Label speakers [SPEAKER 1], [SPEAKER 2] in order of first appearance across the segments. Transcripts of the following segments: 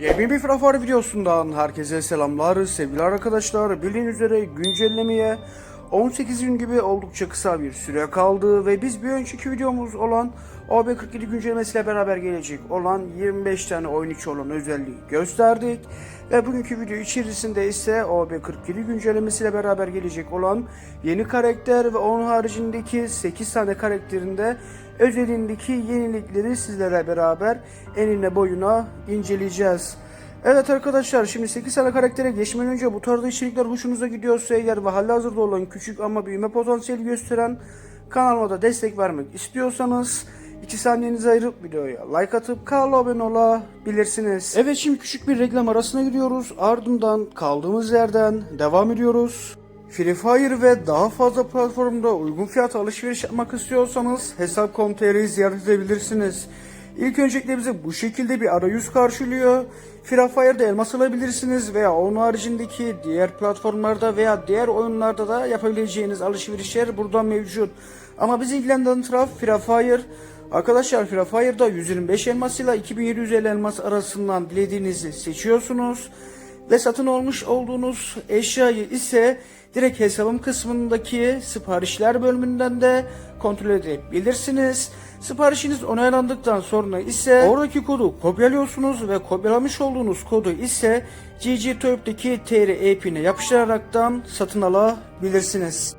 [SPEAKER 1] Yeni bir Frafar videosundan herkese selamlar sevgili arkadaşlar. Bildiğiniz üzere güncellemeye 18 gün gibi oldukça kısa bir süre kaldı ve biz bir önceki videomuz olan OB47 güncellemesiyle beraber gelecek olan 25 tane oyun içi olan özelliği gösterdik. Ve bugünkü video içerisinde ise OB47 güncellemesiyle beraber gelecek olan yeni karakter ve onun haricindeki 8 tane karakterinde özelindeki yenilikleri sizlere beraber enine boyuna inceleyeceğiz. Evet arkadaşlar şimdi 8 tane karaktere geçmeden önce bu tarzda içerikler hoşunuza gidiyorsa eğer ve halihazırda olan küçük ama büyüme potansiyeli gösteren kanalıma da destek vermek istiyorsanız 2 saniyenizi ayırıp videoya like atıp kanala abone olabilirsiniz. Evet şimdi küçük bir reklam arasına gidiyoruz. Ardından kaldığımız yerden devam ediyoruz. Free Fire ve daha fazla platformda uygun fiyat alışveriş yapmak istiyorsanız hesap.com.tr'yi ziyaret edebilirsiniz. İlk öncelikle bize bu şekilde bir arayüz karşılıyor. Free Fire'da elmas alabilirsiniz veya onun haricindeki diğer platformlarda veya diğer oyunlarda da yapabileceğiniz alışverişler burada mevcut. Ama bizi ilgilendiren taraf Free Fire. Arkadaşlar Free Fire'da 125 elmas ile 2750 elmas arasından dilediğinizi seçiyorsunuz ve satın almış olduğunuz eşyayı ise direkt hesabım kısmındaki siparişler bölümünden de kontrol edebilirsiniz. Siparişiniz onaylandıktan sonra ise oradaki kodu kopyalıyorsunuz ve kopyalamış olduğunuz kodu ise GGTurp'teki TR app'ine yapıştıraraktan satın alabilirsiniz.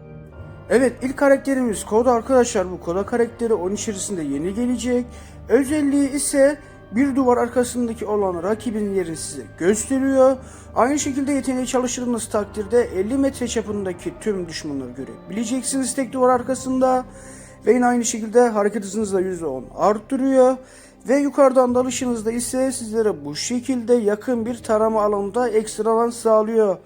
[SPEAKER 1] Evet ilk karakterimiz kod arkadaşlar bu koda karakteri oyun içerisinde yeni gelecek. Özelliği ise bir duvar arkasındaki olan rakibin yerini size gösteriyor. Aynı şekilde yeteneği çalıştırdığınız takdirde 50 metre çapındaki tüm düşmanları görebileceksiniz tek duvar arkasında. Ve yine aynı şekilde hareket hızınızı da %10 arttırıyor. Ve yukarıdan dalışınızda ise sizlere bu şekilde yakın bir tarama alanında ekstra alan sağlıyor.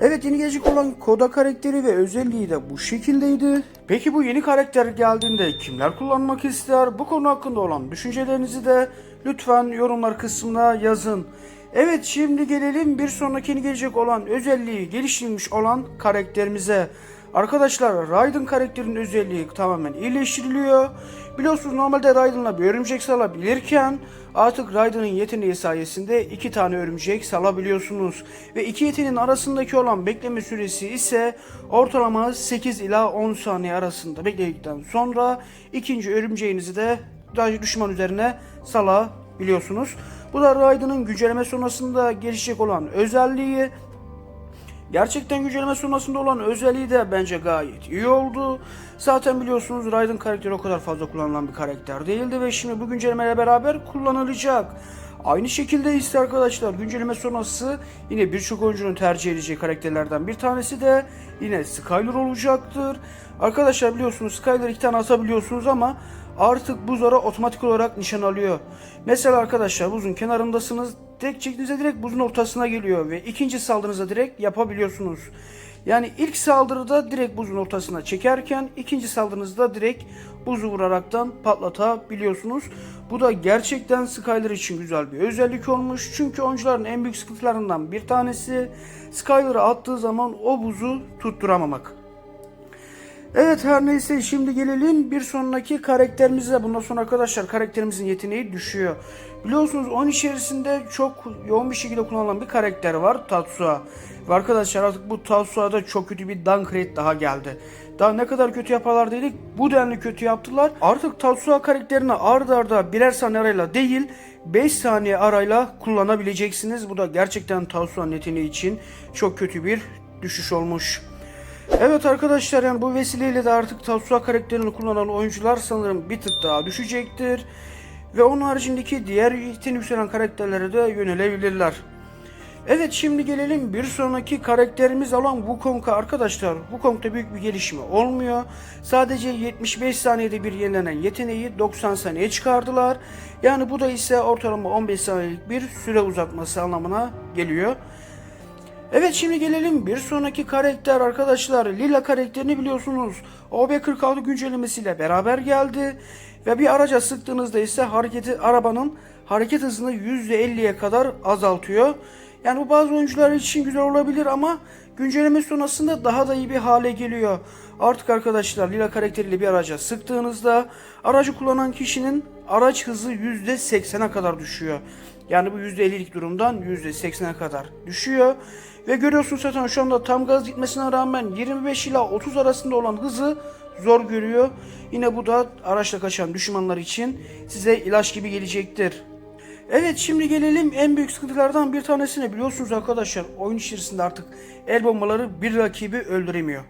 [SPEAKER 1] Evet yeni gelecek olan Koda karakteri ve özelliği de bu şekildeydi. Peki bu yeni karakter geldiğinde kimler kullanmak ister? Bu konu hakkında olan düşüncelerinizi de lütfen yorumlar kısmına yazın. Evet şimdi gelelim bir sonraki yeni gelecek olan özelliği geliştirilmiş olan karakterimize. Arkadaşlar Raiden karakterinin özelliği tamamen iyileştiriliyor. Biliyorsunuz normalde Raiden'la bir örümcek salabilirken artık Raiden'ın yeteneği sayesinde iki tane örümcek salabiliyorsunuz. Ve iki yeteneğin arasındaki olan bekleme süresi ise ortalama 8 ila 10 saniye arasında bekledikten sonra ikinci örümceğinizi de düşman üzerine salabiliyorsunuz. Bu da Raiden'ın güncelleme sonrasında gelişecek olan özelliği. Gerçekten güncelleme sonrasında olan özelliği de bence gayet iyi oldu. Zaten biliyorsunuz Raiden karakteri o kadar fazla kullanılan bir karakter değildi ve şimdi bu güncellemeyle beraber kullanılacak. Aynı şekilde ise arkadaşlar güncelleme sonrası yine birçok oyuncunun tercih edeceği karakterlerden bir tanesi de yine Skyler olacaktır. Arkadaşlar biliyorsunuz Skyler iki tane atabiliyorsunuz ama artık buzlara otomatik olarak nişan alıyor. Mesela arkadaşlar buzun kenarındasınız tek çektiğinizde direkt buzun ortasına geliyor ve ikinci saldırınıza direkt yapabiliyorsunuz. Yani ilk saldırıda direkt buzun ortasına çekerken ikinci saldırınızda direkt buzu vuraraktan patlatabiliyorsunuz. Bu da gerçekten Skyler için güzel bir özellik olmuş. Çünkü oyuncuların en büyük sıkıntılarından bir tanesi Skyler'ı attığı zaman o buzu tutturamamak. Evet her neyse şimdi gelelim bir sonraki karakterimize. Bundan sonra arkadaşlar karakterimizin yeteneği düşüyor. Biliyorsunuz onun içerisinde çok yoğun bir şekilde kullanılan bir karakter var Tatsuya. Ve arkadaşlar artık bu Tatsuya'da çok kötü bir downgrade daha geldi. Daha ne kadar kötü yaparlar dedik bu denli kötü yaptılar. Artık Tatsuya karakterini arda arda birer saniye arayla değil 5 saniye arayla kullanabileceksiniz. Bu da gerçekten Tatsuya'nın yeteneği için çok kötü bir düşüş olmuş. Evet arkadaşlar yani bu vesileyle de artık Tatsuya karakterini kullanan oyuncular sanırım bir tık daha düşecektir. Ve onun haricindeki diğer yeteneği yükselen karakterlere de yönelebilirler. Evet şimdi gelelim bir sonraki karakterimiz olan Wukong'a arkadaşlar. Wukong'da büyük bir gelişme olmuyor. Sadece 75 saniyede bir yenilenen yeteneği 90 saniye çıkardılar. Yani bu da ise ortalama 15 saniyelik bir süre uzatması anlamına geliyor. Evet şimdi gelelim bir sonraki karakter arkadaşlar. Lila karakterini biliyorsunuz. OB46 güncellemesiyle beraber geldi. Ve bir araca sıktığınızda ise hareketi arabanın hareket hızını %50'ye kadar azaltıyor. Yani bu bazı oyuncular için güzel olabilir ama güncelleme sonrasında daha da iyi bir hale geliyor. Artık arkadaşlar Lila karakteriyle bir araca sıktığınızda aracı kullanan kişinin araç hızı %80'e kadar düşüyor. Yani bu %50'lik durumdan %80'e kadar düşüyor. Ve görüyorsunuz zaten şu anda tam gaz gitmesine rağmen 25 ila 30 arasında olan hızı zor görüyor. Yine bu da araçla kaçan düşmanlar için size ilaç gibi gelecektir. Evet şimdi gelelim en büyük sıkıntılardan bir tanesine biliyorsunuz arkadaşlar oyun içerisinde artık el bombaları bir rakibi öldüremiyor.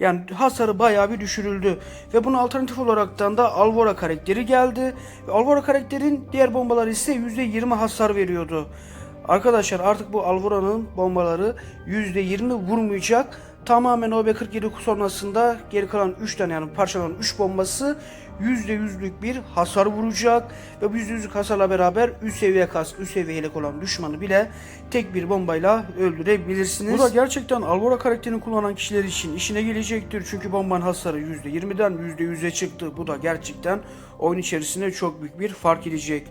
[SPEAKER 1] Yani hasarı bayağı bir düşürüldü ve buna alternatif olaraktan da Alvora karakteri geldi. Ve Alvora karakterin diğer bombaları ise %20 hasar veriyordu. Arkadaşlar artık bu Alvora'nın bombaları %20 vurmayacak. Tamamen OB47 sonrasında geri kalan 3 tane yani parçalanan 3 bombası %100'lük bir hasar vuracak ve bu %100'lük hasarla beraber üst seviye kas, üst seviye yelek olan düşmanı bile tek bir bombayla öldürebilirsiniz. Bu da gerçekten Alvora karakterini kullanan kişiler için işine gelecektir. Çünkü bombanın hasarı %20'den %100'e çıktı. Bu da gerçekten oyun içerisinde çok büyük bir fark edecek.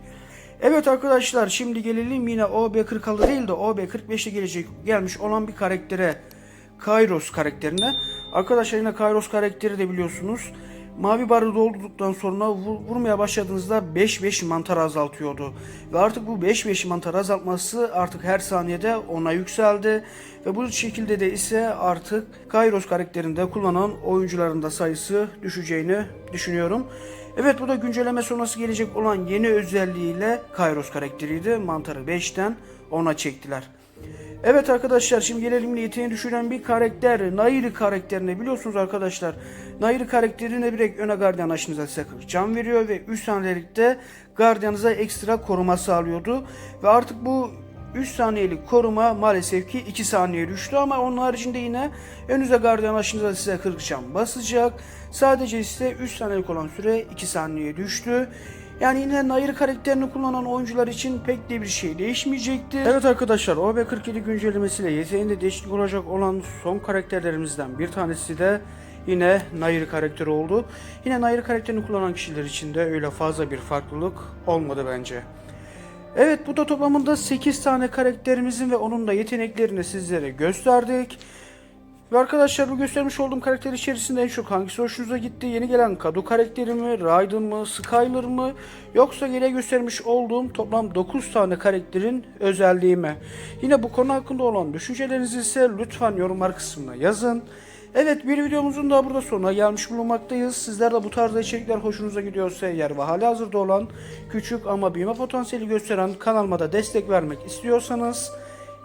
[SPEAKER 1] Evet arkadaşlar şimdi gelelim yine OB46 değil de OB45'te gelecek gelmiş olan bir karaktere. Kairos karakterine. Arkadaşlar yine Kairos karakteri de biliyorsunuz. Mavi barı doldurduktan sonra vur- vurmaya başladığınızda 5-5 mantar azaltıyordu. Ve artık bu 5-5 mantar azaltması artık her saniyede ona yükseldi. Ve bu şekilde de ise artık Kairos karakterinde kullanan oyuncuların da sayısı düşeceğini düşünüyorum. Evet bu da güncelleme sonrası gelecek olan yeni özelliğiyle Kairos karakteriydi. Mantarı 5'ten 10'a çektiler. Evet arkadaşlar şimdi gelelim yeteneğini düşüren bir karakter. Nairi karakterine biliyorsunuz arkadaşlar. Nairi karakterine direkt öne gardiyan aşınıza size 40 can veriyor ve 3 saniyelikte gardiyanıza ekstra koruma sağlıyordu. Ve artık bu 3 saniyelik koruma maalesef ki 2 saniye düştü ama onun haricinde yine önünüze gardiyan aşınıza size 40 can basacak. Sadece ise 3 saniyelik olan süre 2 saniyeye düştü. Yani yine Nair karakterini kullanan oyuncular için pek de bir şey değişmeyecektir. Evet arkadaşlar OB47 güncellemesiyle yeteneğinde değişiklik olacak olan son karakterlerimizden bir tanesi de yine Nair karakteri oldu. Yine Nair karakterini kullanan kişiler için de öyle fazla bir farklılık olmadı bence. Evet bu da toplamında 8 tane karakterimizin ve onun da yeteneklerini sizlere gösterdik. Ve arkadaşlar bu göstermiş olduğum karakter içerisinde en çok hangisi hoşunuza gitti? Yeni gelen Kadu karakteri mi, Raiden mı, Skyler mı? Yoksa yine göstermiş olduğum toplam 9 tane karakterin özelliği mi? Yine bu konu hakkında olan düşüncelerinizi ise lütfen yorumlar kısmına yazın. Evet bir videomuzun daha burada sonuna gelmiş bulunmaktayız. Sizler de bu tarzda içerikler hoşunuza gidiyorsa eğer ve hali hazırda olan küçük ama büyüme potansiyeli gösteren kanalıma da destek vermek istiyorsanız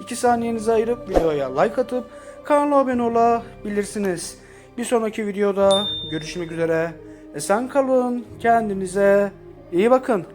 [SPEAKER 1] 2 saniyenizi ayırıp videoya like atıp kanala abone olabilirsiniz. Bir sonraki videoda görüşmek üzere. Esen kalın. Kendinize iyi bakın.